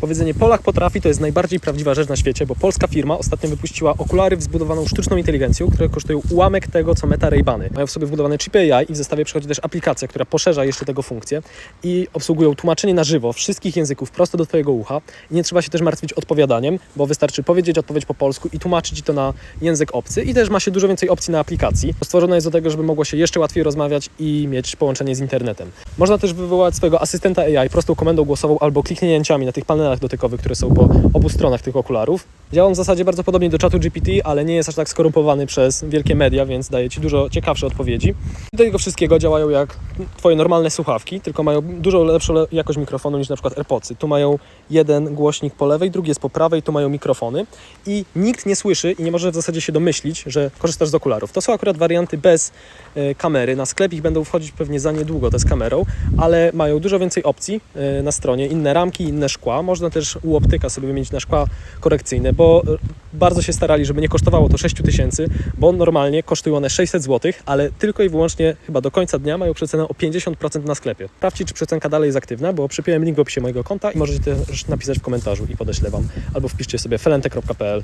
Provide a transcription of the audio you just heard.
Powiedzenie Polak potrafi to jest najbardziej prawdziwa rzecz na świecie, bo polska firma ostatnio wypuściła okulary wzbudowaną sztuczną inteligencją, które kosztują ułamek tego, co Meta Ray-Bany. Mają w sobie wbudowane chipy AI i w zestawie przychodzi też aplikacja, która poszerza jeszcze tego funkcję i obsługują tłumaczenie na żywo wszystkich języków prosto do Twojego ucha. I nie trzeba się też martwić odpowiadaniem, bo wystarczy powiedzieć odpowiedź po polsku i tłumaczyć to na język obcy i też ma się dużo więcej opcji na aplikacji. Stworzone jest do tego, żeby mogło się jeszcze łatwiej rozmawiać i mieć połączenie z internetem. Można też wywołać swojego asystenta AI prostą komendą głosową albo kliknięciami na tych panelach dotykowych, które są po obu stronach tych okularów. Działa w zasadzie bardzo podobnie do czatu GPT, ale nie jest aż tak skorumpowany przez wielkie media, więc daje Ci dużo ciekawsze odpowiedzi. Do tego wszystkiego działają jak Twoje normalne słuchawki, tylko mają dużo lepszą le- jakość mikrofonu niż na przykład AirPodsy. Tu mają jeden głośnik po lewej, drugi jest po prawej, tu mają mikrofony i nikt nie słyszy i nie może w zasadzie się domyślić, że korzystasz z okularów. To są akurat warianty bez e, kamery. Na sklep ich będą wchodzić pewnie za niedługo te z kamerą, ale mają dużo więcej opcji e, na stronie, inne ramki, inne szkła. Można też u optyka sobie wymienić na szkła korekcyjne, bo e, bardzo się starali, żeby nie kosztowało to 6 tysięcy, bo normalnie kosztują one 600 zł, ale tylko i wyłącznie chyba do końca dnia mają przecenę o 50% na sklepie. Sprawdźcie, czy przecenka dalej jest aktywna, bo przypiąłem link w opisie mojego konta i możecie też napisać w komentarzu i podeślę Wam, albo wpiszcie sobie felente.pl.